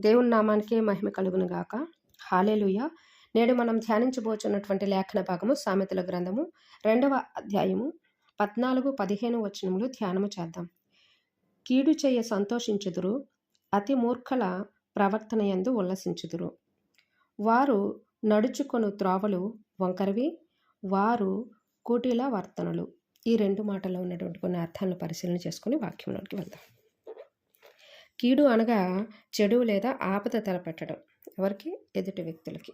దేవుని నామానికే మహిమ కలుగును గాక. హాలేలుయ. నేడు మనం ధ్యానించబోచున్నటువంటి లేఖన భాగము సామెతల గ్రంథము రెండవ అధ్యాయము పద్నాలుగు పదిహేను వచనములు ధ్యానము చేద్దాం. కీడు చేయ సంతోషించుదురు అతి మూర్ఖల ప్రవర్తన యందు ఉల్లసించుదురు. వారు నడుచుకొను త్రోవలు వంకరవి వారు కూటీల వర్తనలు. ఈ రెండు మాటల్లో ఉన్నటువంటి కొన్ని అర్థాలను పరిశీలన చేసుకుని వాక్యంలోకి వెళ్దాం. కీడు అనగా చెడు లేదా ఆపద తలపెట్టడం. ఎవరికి? ఎదుటి వ్యక్తులకి.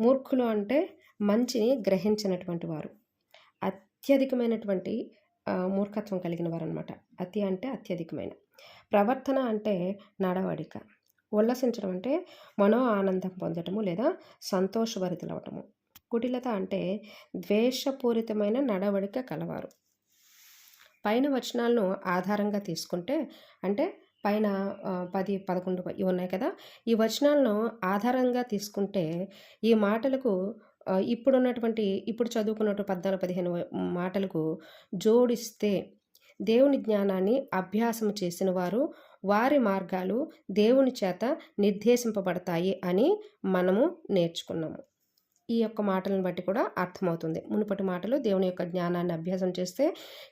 మూర్ఖులు అంటే మంచిని గ్రహించినటువంటి వారు. అత్యధికమైనటువంటి మూర్ఖత్వం కలిగిన వారు అనమాట అతి అంటే అత్యధికమైన. ప్రవర్తన అంటే నడవడిక. ఉల్లసించడం అంటే మనో ఆనందం పొందటము లేదా సంతోషభరితులవటము కుటిలత అంటే ద్వేషపూరితమైన నడవడిక కలవారు. పైన వచనాలను ఆధారంగా తీసుకుంటే అంటే పైన పది పదకొండు ఇవి ఉన్నాయి కదా. ఈ వచనాలను ఆధారంగా తీసుకుంటే ఈ మాటలకు ఇప్పుడున్నటువంటి ఇప్పుడు చదువుకున్నట్టు పద్నాలుగు పదిహేను మాటలకు జోడిస్తే దేవుని జ్ఞానాన్ని అభ్యాసం చేసిన వారు వారి మార్గాలు దేవుని చేత నిర్దేశింపబడతాయి అని మనము నేర్చుకున్నాము. ఈ యొక్క మాటలను బట్టి కూడా అర్థమవుతుంది. మునుపటి మాటలు దేవుని యొక్క జ్ఞానాన్ని అభ్యాసం చేస్తే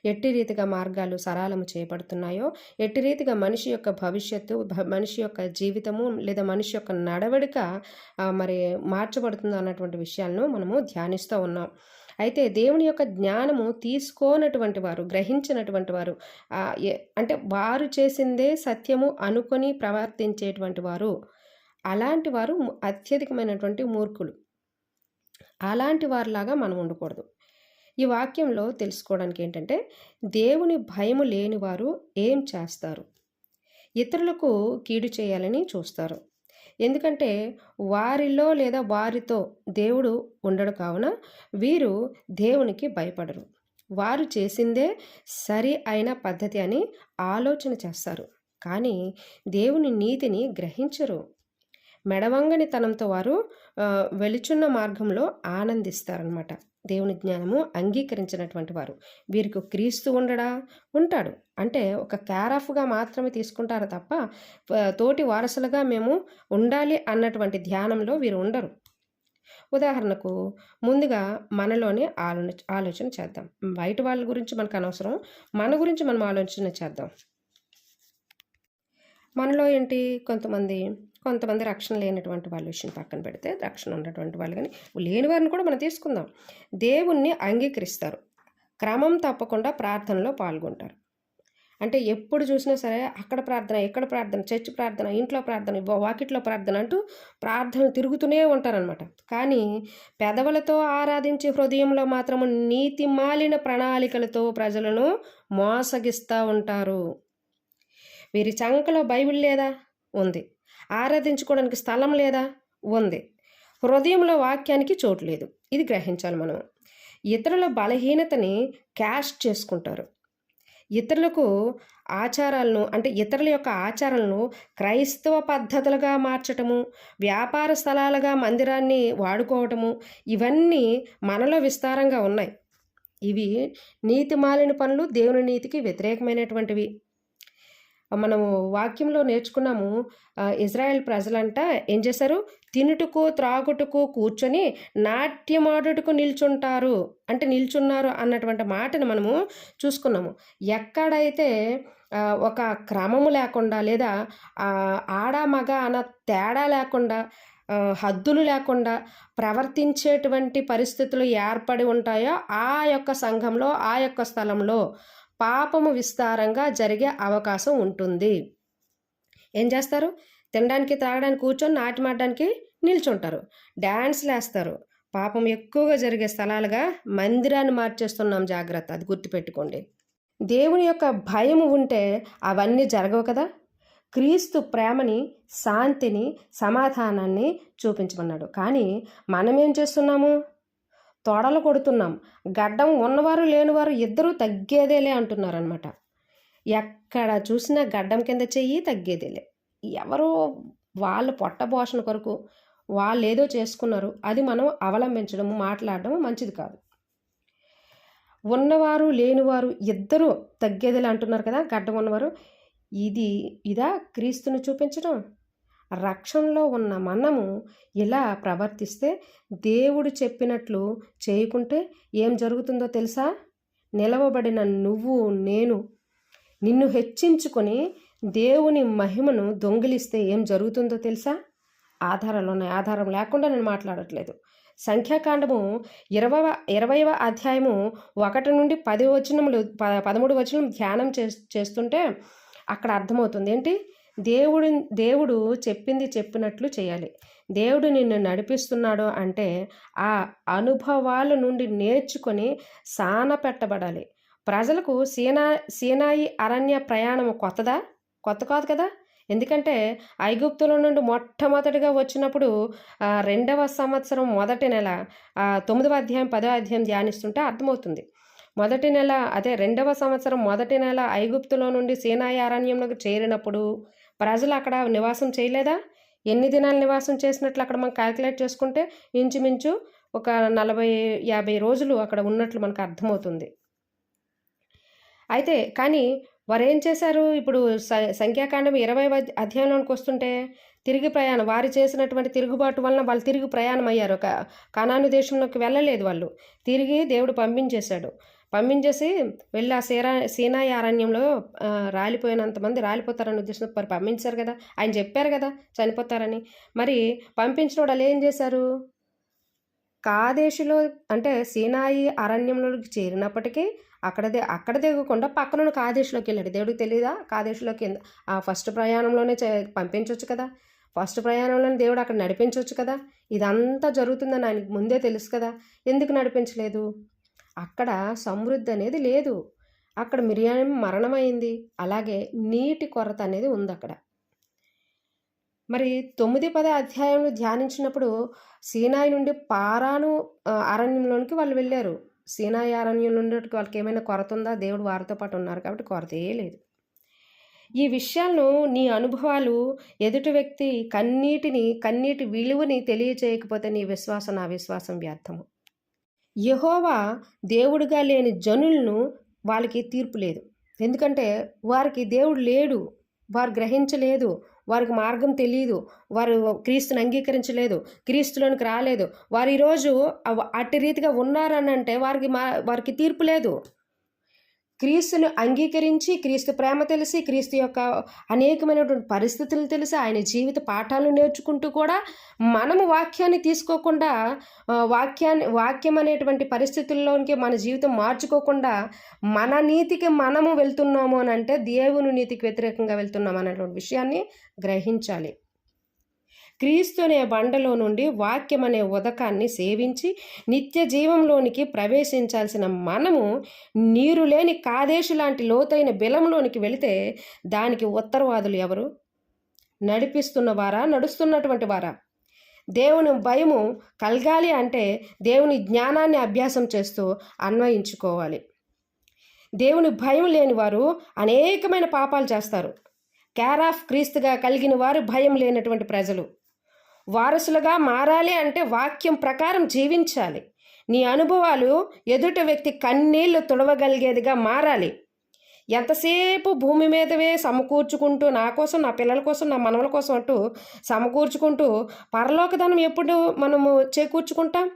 ఎట్టి రీతిగా మార్గాలు సరళము చేయబడుతున్నాయో ఎట్టి రీతిగా మనిషి యొక్క భవిష్యత్తు మనిషి యొక్క జీవితము లేదా మనిషి యొక్క నడవడిక మరి మార్చబడుతుందో అన్నటువంటి విషయాలను మనము ధ్యానిస్తూ ఉన్నాం. అయితే దేవుని యొక్క జ్ఞానము తీసుకోనటువంటి వారు గ్రహించినటువంటి వారు ఏ- అంటే వారు చేసిందే సత్యము అనుకొని ప్రవర్తించేటువంటి వారు అలాంటి వారు అత్యధికమైనటువంటి మూర్ఖులు. అలాంటి వారిలాగా మనం ఉండకూడదు. ఈ వాక్యంలో తెలుసుకోవడానికి ఏంటంటే దేవుని భయము లేని వారు ఏం చేస్తారు? ఇతరులకు కీడు చేయాలని చూస్తారు. ఎందుకంటే వారిలో లేదా వారితో దేవుడు ఉండడు కావున వీరు దేవునికి భయపడరు. వారు చేసిందే సరి అయిన పద్ధతి అని ఆలోచన చేస్తారు. కానీ దేవుని నీతిని గ్రహించరు. మెడవంగని తనంతో వారు వెలుచున్న మార్గంలో ఆనందిస్తారనమాట దేవుని జ్ఞానము అంగీకరించినటువంటి వారు. వీరికి క్రీస్తు ఉండడా? ఉంటాడు. అంటే ఒక క్యారాఫ్గా మాత్రమే తీసుకుంటారు తప్ప తోటి వారసులుగా మేము ఉండాలి అన్నటువంటి ధ్యానంలో వీరు ఉండరు. ఉదాహరణకు ముందుగా మనలోనే ఆలోచన ఆలోచన చేద్దాం. బయట వాళ్ళ గురించి మనకు అనవసరం. మన గురించి మనం ఆలోచన చేద్దాం. మనలో ఏంటి? కొంతమంది కొంతమంది రక్షణ లేనటువంటి వాళ్ళ విషయం పక్కన పెడితే రక్షణ ఉన్నటువంటి వాళ్ళు కానీ లేని వారిని కూడా మనం తీసుకుందాం. దేవుణ్ణి అంగీకరిస్తారు. క్రమం తప్పకుండా ప్రార్థనలో పాల్గొంటారు. అంటే ఎప్పుడు చూసినా సరే అక్కడ ప్రార్థన ఇక్కడ ప్రార్థన చర్చ్ ప్రార్థన ఇంట్లో ప్రార్థన వాకిట్లో ప్రార్థన అంటూ ప్రార్థనలు తిరుగుతూనే ఉంటారనమాట కానీ పెదవులతో ఆరాధించే హృదయంలో మాత్రము నీతి మాలిన ప్రణాళికలతో ప్రజలను మోసగిస్తూ ఉంటారు. వీరి చంకలో బైబిల్ లేదా? ఉంది. ఆరాధించుకోవడానికి స్థలం లేదా? ఉంది. హృదయంలో వాక్యానికి చోటు లేదు. ఇది గ్రహించాలి మనం. ఇతరుల బలహీనతని క్యాష్ చేసుకుంటారు. ఇతరులకు ఆచారాలను అంటే ఇతరుల యొక్క ఆచారాలను క్రైస్తవ పద్ధతులుగా మార్చటము వ్యాపార స్థలాలుగా మందిరాన్ని వాడుకోవటము ఇవన్నీ మనలో విస్తారంగా ఉన్నాయి. ఇవి నీతి మాలిన పనులు దేవుని నీతికి వ్యతిరేకమైనటువంటివి. మనము వాక్యంలో నేర్చుకున్నాము ఇజ్రాయెల్ ప్రజలంట ఏం చేశారు? తినుటకు త్రాగుటకు కూర్చొని నాట్యమాడుటకు నిల్చుంటారు. అంటే నిల్చున్నారు అన్నటువంటి మాటను మనము చూసుకున్నాము. ఎక్కడైతే ఒక క్రమము లేకుండా లేదా ఆడ మగ అన్న తేడా లేకుండా హద్దులు లేకుండా ప్రవర్తించేటువంటి పరిస్థితులు ఏర్పడి ఉంటాయో ఆ యొక్క సంఘంలో ఆ యొక్క స్థలంలో పాపము విస్తారంగా జరిగే అవకాశం ఉంటుంది. ఏం చేస్తారు? తినడానికి తాగడానికి కూర్చొని నాటిమాడడానికి నిల్చుంటారు. డ్యాన్స్లు వేస్తారు పాపం ఎక్కువగా జరిగే స్థలాలుగా మందిరాన్ని మార్చేస్తున్నాం జాగ్రత్త. అది గుర్తుపెట్టుకోండి. దేవుని యొక్క భయం ఉంటే అవన్నీ జరగవు కదా? క్రీస్తు ప్రేమని శాంతిని సమాధానాన్ని చూపించమన్నాడు. కానీ మనం ఏం చేస్తున్నాము? తొడలు కొడుతున్నాం. గడ్డం ఉన్నవారు లేనివారు ఇద్దరూ తగ్గేదేలే అంటున్నారనమాట ఎక్కడ చూసినా గడ్డం కింద చెయ్యి తగ్గేదేలే. ఎవరో వాళ్ళ పొట్టపోషణ కొరకు వాళ్ళు ఏదో చేసుకున్నారు. అది మనం అవలంబించడం మాట్లాడడం మంచిది కాదు. ఉన్నవారు లేనివారు ఇద్దరూ తగ్గేదేలే అంటున్నారు కదా గడ్డం ఉన్నవారు. ఇది ఇదా క్రీస్తుని చూపించడం? రక్షణలో ఉన్న మనము ఇలా ప్రవర్తిస్తే దేవుడు చెప్పినట్లు చేయకుంటే ఏం జరుగుతుందో తెలుసా? నిలవబడిన నువ్వు నేను నిన్ను హెచ్చించుకొని దేవుని మహిమను దొంగిలిస్తే ఏం జరుగుతుందో తెలుసా? ఆధారాలు ఉన్నాయి. ఆధారం లేకుండా నేను మాట్లాడట్లేదు. సంఖ్యాకాండము ఇరవ ఇరవైవ అధ్యాయము ఒకటి నుండి పది వచనములు ప పదమూడు వచనం ధ్యానం చే చేస్తుంటే అక్కడ అర్థమవుతుంది. ఏంటి? దేవుడు దేవుడు చెప్పింది చెప్పినట్లు చేయాలి. దేవుడు నిన్ను నడిపిస్తున్నాడు అంటే ఆ అనుభవాల నుండి నేర్చుకొని సాన పెట్టబడాలి. ప్రజలకు సీనా సీనాయి అరణ్య ప్రయాణం కొత్తదా? కొత్త కాదు కదా? ఎందుకంటే ఐగుప్తుల నుండి మొట్టమొదటిగా వచ్చినప్పుడు రెండవ సంవత్సరం మొదటి నెల తొమ్మిదవ అధ్యాయం పదవ అధ్యాయం ధ్యానిస్తుంటే అర్థమవుతుంది. మొదటి నెల అదే రెండవ సంవత్సరం మొదటి నెల ఐగుప్తులో నుండి సేనాయారణ్యంలోకి చేరినప్పుడు ప్రజలు అక్కడ నివాసం చేయలేదా? ఎన్ని దినాలు నివాసం చేసినట్లు అక్కడ మనం క్యాలిక్యులేట్ చేసుకుంటే ఇంచుమించు ఒక నలభై యాభై రోజులు అక్కడ ఉన్నట్లు మనకు అర్థమవుతుంది. అయితే కానీ వారు ఏం చేశారు? ఇప్పుడు స- సంఖ్యాకాండం ఇరవై అధ్యాయంలోనికి వస్తుంటే తిరిగి ప్రయాణం వారు చేసినటువంటి తిరుగుబాటు వలన వాళ్ళు తిరిగి ప్రయాణం అయ్యారు ఒక కణాను దేశంలోకి వెళ్ళలేదు వాళ్ళు. తిరిగి దేవుడు పంపించేశాడు. పంపించేసి వెళ్ళి ఆ సీరా సీనాయి అరణ్యంలో రాలిపోయినంతమంది రాలిపోతారని ఉద్దేశంతో మరి పంపించారు కదా. ఆయన చెప్పారు కదా చనిపోతారని. మరి పంపించిన వాళ్ళు ఏం చేశారు? కాదేశిలో అంటే సీనాయి అరణ్యంలోకి చేరినప్పటికీ అక్కడ దే అక్కడ దిగకుండా పక్కన కాదేశిలోకి వెళ్ళాడు. దేవుడికి తెలియదా కాదేశంలోకి ఆ ఫస్ట్ ప్రయాణంలోనే చే- పంపించవచ్చు కదా. ఫస్ట్ ప్రయాణంలోనే దేవుడు అక్కడ నడిపించవచ్చు కదా. ఇదంతా జరుగుతుందని ఆయనకు ముందే తెలుసు కదా. ఎందుకు నడిపించలేదు? అక్కడ సమృద్ధి అనేది లేదు. అక్కడ మిరియాం మరణమైంది. అలాగే నీటి కొరత అనేది ఉంది అక్కడ. మరి తొమ్మిది పద అధ్యాయంలో ధ్యానించినప్పుడు సీనాయి నుండి పారాను అరణ్యంలోనికి వాళ్ళు వెళ్ళారు. సీనాయి అరణ్యం నుండి వాళ్ళకి ఏమైనా కొరత ఉందా? దేవుడు వారితో పాటు ఉన్నారు కాబట్టి కొరతే లేదు. ఈ విషయాలను నీ అనుభవాలు ఎదుటి వ్యక్తి కన్నీటిని కన్నీటి విలువని తెలియచేయకపోతే నీ విశ్వాసం నా విశ్వాసం వ్యర్థము. యహోవా దేవుడిగా లేని జనులను వాళ్ళకి తీర్పు లేదు. ఎందుకంటే వారికి దేవుడు లేడు వారు గ్రహించలేదు వారికి మార్గం తెలియదు వారు క్రీస్తుని అంగీకరించలేదు క్రీస్తులోనికి రాలేదు. వారు ఈరోజు అట్టి రీతిగా ఉన్నారని అంటే వారికి మా వారికి తీర్పు లేదు. క్రీస్తును అంగీకరించి క్రీస్తు ప్రేమ తెలిసి క్రీస్తు యొక్క అనేకమైనటువంటి పరిస్థితులు తెలిసి ఆయన జీవిత పాఠాలు నేర్చుకుంటూ కూడా మనము వాక్యాన్ని తీసుకోకుండా వాక్యాన్ని వాక్యం అనేటువంటి పరిస్థితుల్లోనికి మన జీవితం మార్చుకోకుండా మన నీతికి మనము వెళ్తున్నాము అని అంటే దేవుని నీతికి వ్యతిరేకంగా వెళ్తున్నాం అనేటువంటి విషయాన్ని గ్రహించాలి. క్రీస్తు అనే బండలో నుండి వాక్యం అనే ఉదకాన్ని సేవించి నిత్య జీవంలోనికి ప్రవేశించాల్సిన మనము నీరు లేని కాదేశు లాంటి లోతైన బిలంలోనికి వెళితే దానికి ఉత్తరవాదులు ఎవరు? నడిపిస్తున్న వారా? నడుస్తున్నటువంటి వారా? దేవుని భయము కలగాలి అంటే దేవుని జ్ఞానాన్ని అభ్యాసం చేస్తూ అన్వయించుకోవాలి. దేవుని భయం లేని వారు అనేకమైన పాపాలు చేస్తారు. కేర్ ఆఫ్ క్రీస్తుగా కలిగిన వారు భయం లేనటువంటి ప్రజలు. వారసులుగా మారాలి అంటే వాక్యం ప్రకారం జీవించాలి. నీ అనుభవాలు ఎదుటి వ్యక్తి కన్నీళ్ళు తుడవగలిగేదిగా మారాలి. ఎంతసేపు భూమి మీదవే సమకూర్చుకుంటూ నా కోసం నా పిల్లల కోసం నా మనవల కోసం అంటూ సమకూర్చుకుంటూ పరలోకధనం ఎప్పుడు మనము చేకూర్చుకుంటాం?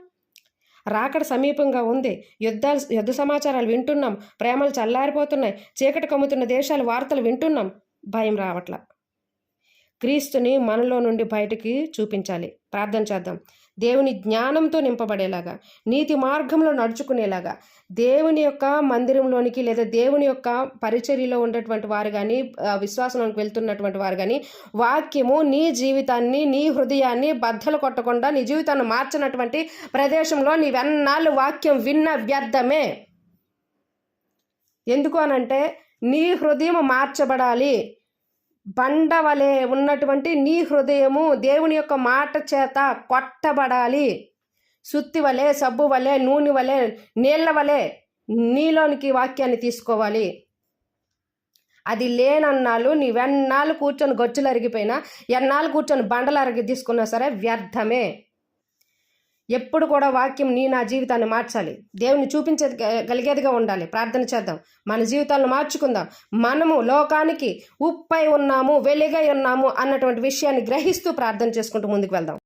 రాకడ సమీపంగా ఉంది. యుద్ధాలు యుద్ధ సమాచారాలు వింటున్నాం. ప్రేమలు చల్లారిపోతున్నాయి. చీకటి కమ్ముతున్న దేశాల వార్తలు వింటున్నాం. భయం రావట్ల. క్రీస్తుని మనలో నుండి బయటికి చూపించాలి. ప్రార్థన చేద్దాం. దేవుని జ్ఞానంతో నింపబడేలాగా నీతి మార్గంలో నడుచుకునేలాగా దేవుని యొక్క మందిరంలోనికి లేదా దేవుని యొక్క పరిచర్యలో ఉన్నటువంటి వారు కానీ విశ్వాసంలోకి వెళ్తున్నటువంటి వారు కానీ వాక్యము నీ జీవితాన్ని నీ హృదయాన్ని బద్దలు కొట్టకుండా నీ జీవితాన్ని మార్చినటువంటి ప్రదేశంలో నీవెన్నాళ్ళు వాక్యం విన్న వ్యర్థమే. ఎందుకు అనంటే నీ హృదయం మార్చబడాలి. బండవలే ఉన్నటువంటి నీ హృదయము దేవుని యొక్క మాట చేత కొట్టబడాలి. సుత్తి వలె సబ్బు వలె నూనె వలె నీళ్ళ వలె నీలోనికి వాక్యాన్ని తీసుకోవాలి. అది లేనన్నాళ్ళు నీవెన్నాళ్ళు కూర్చొని గొచ్చులు అరిగిపోయినా ఎన్నాళ్ళు కూర్చొని బండలు అరిగి తీసుకున్నా సరే వ్యర్థమే. ఎప్పుడు కూడా వాక్యం నీ నా జీవితాన్ని మార్చాలి. దేవుని చూపించే గలిగేదిగా ఉండాలి. ప్రార్థన చేద్దాం. మన జీవితాలను మార్చుకుందాం. మనము లోకానికి ఉప్పై ఉన్నాము వెలుగై ఉన్నాము అన్నటువంటి విషయాన్ని గ్రహిస్తూ ప్రార్థన చేసుకుంటూ ముందుకు వెళ్దాం.